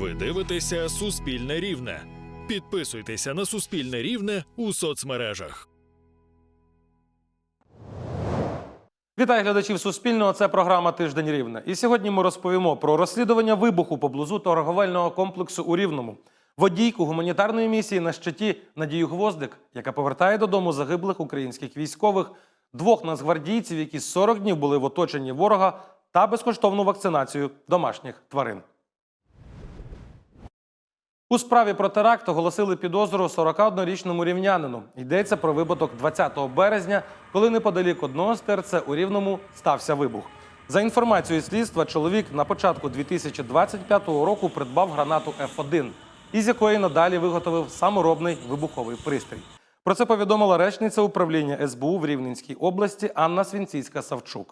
Ви дивитеся Суспільне Рівне. Підписуйтеся на Суспільне Рівне у соцмережах. Вітаю глядачів Суспільного. Це програма Тиждень Рівне. І сьогодні ми розповімо про розслідування вибуху поблизу торговельного комплексу у Рівному, водійку гуманітарної місії на щиті Надію Гвоздик, яка повертає додому загиблих українських військових, двох нацгвардійців, які 40 днів були в оточенні ворога, та безкоштовну вакцинацію домашніх тварин. У справі про теракт оголосили підозру 41-річному рівнянину. Йдеться про випадок 20 березня, коли неподалік одного з ТРЦ у Рівному стався вибух. За інформацією слідства, чоловік на початку 2025 року придбав гранату F1, із якої надалі виготовив саморобний вибуховий пристрій. Про це повідомила речниця управління СБУ в Рівненській області Анна Свінціцька-Савчук.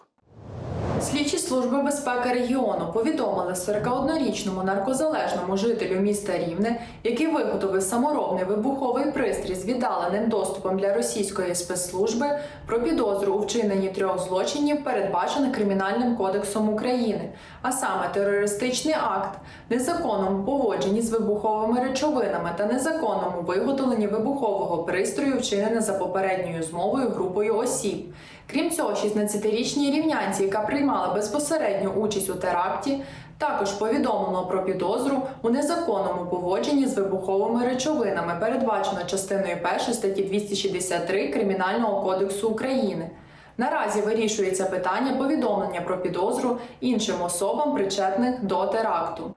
Слідчі служби безпеки регіону повідомили 41-річному наркозалежному жителю міста Рівне, який виготовив саморобний вибуховий пристрій з віддаленим доступом для російської спецслужби, про підозру у вчиненні трьох злочинів, передбачених Кримінальним кодексом України, а саме терористичний акт, незаконному поводженні з вибуховими речовинами та незаконному виготовленні вибухового пристрою, вчинене за попередньою змовою групою осіб. Крім цього, 16-річній рівнянці, яка приймала безпосередню участь у теракті, також повідомлено про підозру у незаконному поводженні з вибуховими речовинами, передбачено частиною 1 статті 263 Кримінального кодексу України. Наразі вирішується питання повідомлення про підозру іншим особам, причетних до теракту.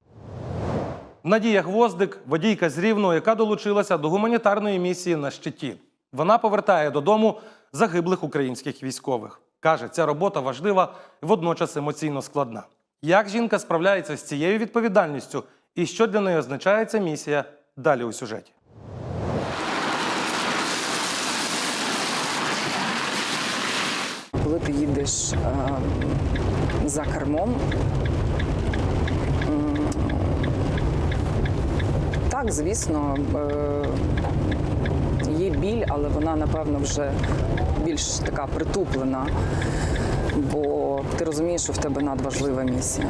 Надія Гвоздик, водійка з Рівного, яка долучилася до гуманітарної місії на щиті. Вона повертає додому загиблих українських військових. Каже, ця робота важлива водночас емоційно складна. Як жінка справляється з цією відповідальністю і що для неї означає ця місія далі у сюжеті? Коли ти їдеш е, за кермом, так, звісно, е, є біль, але вона, напевно, вже більш така притуплена, бо ти розумієш, що в тебе надважлива місія.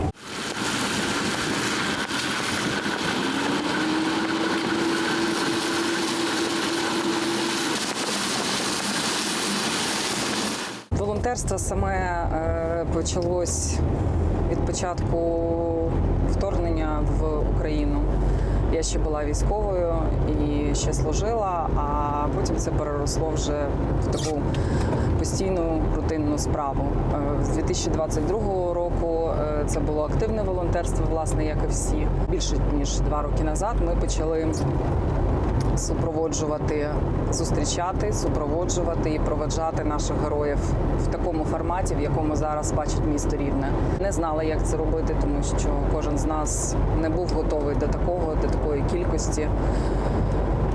Волонтерство саме е, почалось від початку вторгнення в Україну. Я ще була військовою і ще служила, а потім це переросло вже в таку постійну рутинну справу. Е, З 2022 року е, це було активне волонтерство, власне, як і всі. Більше ніж два роки назад ми почали супроводжувати, зустрічати, супроводжувати і проведжати наших героїв в такому форматі, в якому зараз бачить місто Рівне. Не знала, як це робити, тому що кожен з нас не був готовий до такого, до такої кількості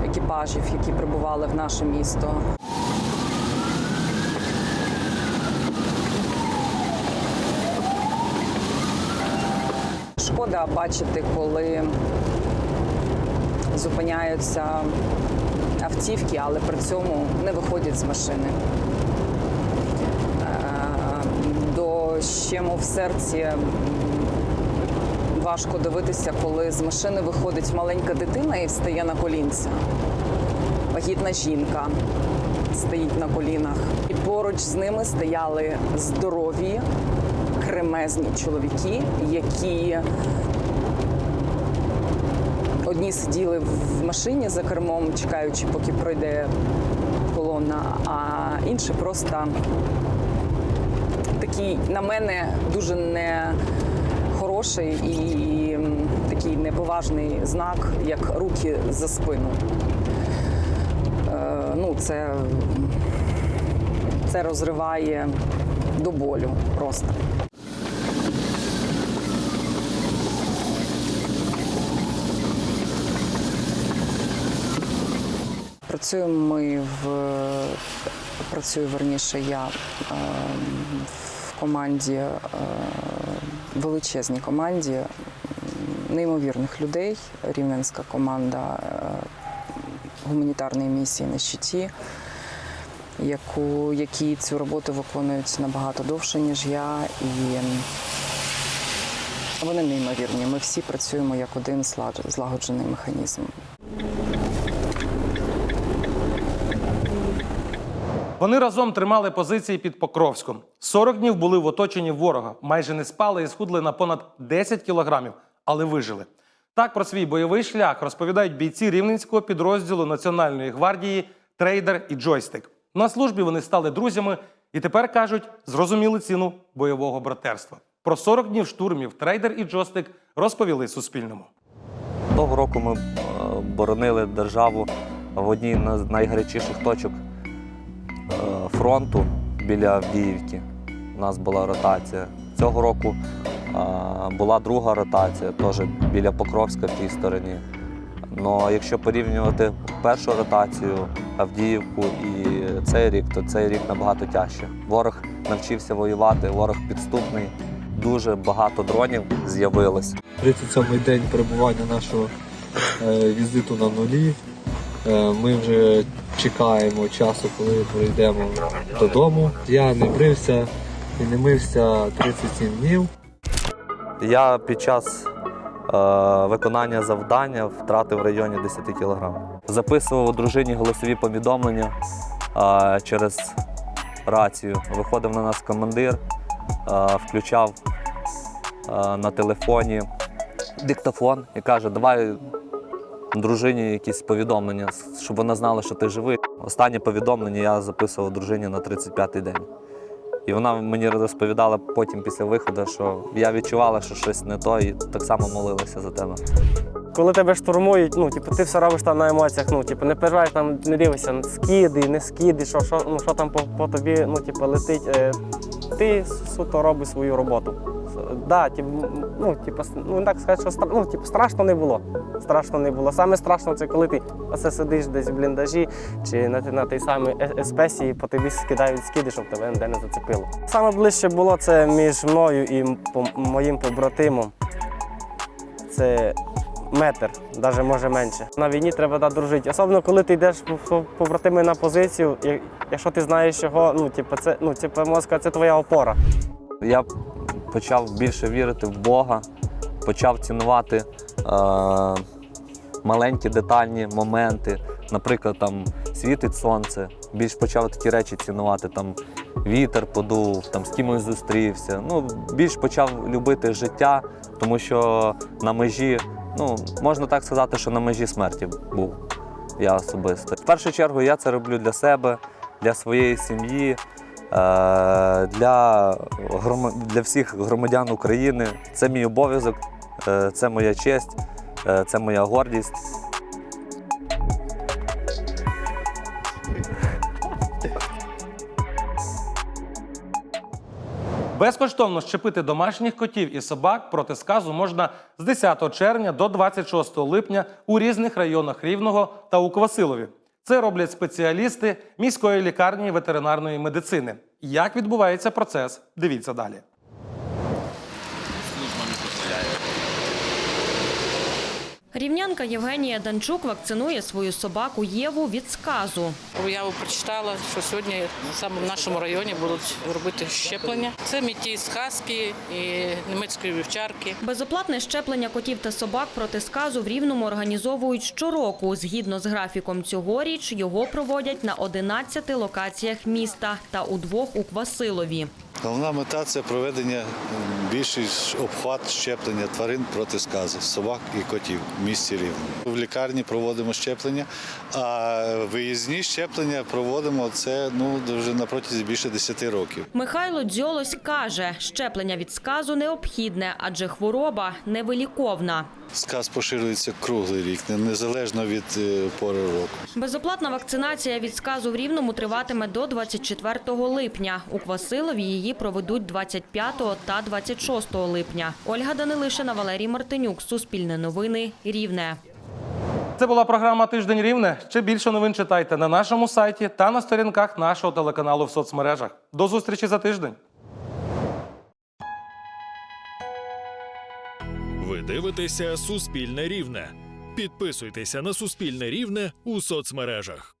екіпажів, які прибували в наше місто. Шкода бачити, коли зупиняються автівки, але при цьому не виходять з машини. Е, До щему в серці важко дивитися, коли з машини виходить маленька дитина і встає на колінця. Вагітна жінка стоїть на колінах. І поруч з ними стояли здорові, кремезні чоловіки, які Одні сиділи в машині за кермом, чекаючи, поки пройде колона, а інші просто такий на мене дуже не хороший і такий неповажний знак, як руки за спину. Е, ну, це, це розриває до болю просто. Працюємо ми в працюю верніше я е, в команді, е, величезній команді неймовірних людей. Рівненська команда е, гуманітарної місії на щиті, яку, які цю роботу виконують набагато довше, ніж я. І Вони неймовірні. Ми всі працюємо як один злагоджений механізм. Вони разом тримали позиції під Покровськом. 40 днів були в оточенні ворога, майже не спали і схудли на понад 10 кілограмів, але вижили. Так про свій бойовий шлях розповідають бійці рівненського підрозділу Національної гвардії Трейдер і Джойстик. На службі вони стали друзями і тепер кажуть, зрозуміли ціну бойового братерства. Про 40 днів штурмів Трейдер і Джойстик розповіли Суспільному. Того року ми е, боронили державу в одній з найгарячіших точок фронту біля Авдіївки. У нас була ротація. Цього року е, була друга ротація, теж біля Покровська в тій стороні. Но якщо порівнювати першу ротацію Авдіївку і цей рік, то цей рік набагато тяжче. Ворог навчився воювати, ворог підступний. Дуже багато дронів з'явилось. 37-й день перебування нашого е, візиту на нулі. Е, Ми вже чекаємо часу, коли прийдемо додому. Я не брився і не мився 37 днів. Я під час е, виконання завдання втратив в районі 10 кг. Записував дружині голосові повідомлення е, через рацію. Виходив на нас командир, включав на телефоні диктофон і каже, давай дружині якісь повідомлення, щоб вона знала, що ти живий. Останнє повідомлення я записував дружині на 35-й день. І вона мені розповідала потім після виходу, що я відчувала, що щось не то, і так само молилася за тебе. Коли тебе штурмують, ну типу, ти все робиш там на емоціях, ну типу, не переживаєш там, не дивишся на скиди, не скиди, що, що, ну, що там по, по тобі ну, типу, летить. Е, ти суто робиш свою роботу. Да, типу, ну, типу, с- ну, так сказати, що ну, типу, страшно не було. Страшно не було. Саме страшно це коли ти оце сидиш десь в бліндажі чи на, на тій самій е- еспесі, по тобі скидають скиди, щоб тебе ніде не зацепило. Саме ближче було це між мною і моїм побратимом. Це метр, навіть може менше. На війні треба да, дружити. Особливо, коли ти йдеш по- по- побратими на позицію, якщо ти знаєш його, ну, типу, це, ну, типу, мозка, це твоя опора. Я почав більше вірити в Бога, почав цінувати е, маленькі детальні моменти. Наприклад, там світить сонце, більш почав такі речі цінувати. Там вітер подув, там з кимось зустрівся. Ну, більш почав любити життя, тому що на межі, ну, можна так сказати, що на межі смерті був я особисто. В першу чергу я це роблю для себе, для своєї сім'ї, для, грома- для всіх громадян України. Це мій обов'язок, е, це моя честь, е, це моя гордість. Безкоштовно щепити домашніх котів і собак проти сказу можна з 10 червня до 26 липня у різних районах Рівного та у Квасилові. Це роблять спеціалісти міської лікарні ветеринарної медицини. Як відбувається процес? Дивіться далі. Рівнянка Євгенія Данчук вакцинує свою собаку Єву від сказу. Я прочитала, що сьогодні саме в нашому районі будуть робити щеплення. Це мітіс хаски і німецької вівчарки. Безоплатне щеплення котів та собак проти сказу в Рівному організовують щороку. Згідно з графіком цьогоріч його проводять на 11 локаціях міста та у двох у Квасилові. Головна мета це проведення більший обхват щеплення тварин проти сказу, собак і котів в місті Рівне. В лікарні проводимо щеплення, а виїзні щеплення проводимо це ну вже на протязі більше 10 років. Михайло Дзьолось каже, щеплення від сказу необхідне, адже хвороба невиліковна. Сказ поширюється круглий рік, незалежно від е, пори року. Безоплатна вакцинація від сказу в Рівному триватиме до 24 липня. У Квасилові її проведуть 25 та 26 липня. Ольга Данилишина, Валерій Мартинюк. Суспільне новини. Рівне. Це була програма Тиждень Рівне. Ще більше новин читайте на нашому сайті та на сторінках нашого телеканалу в соцмережах. До зустрічі за тиждень. Ви дивитеся Суспільне Рівне. Підписуйтеся на Суспільне Рівне у соцмережах.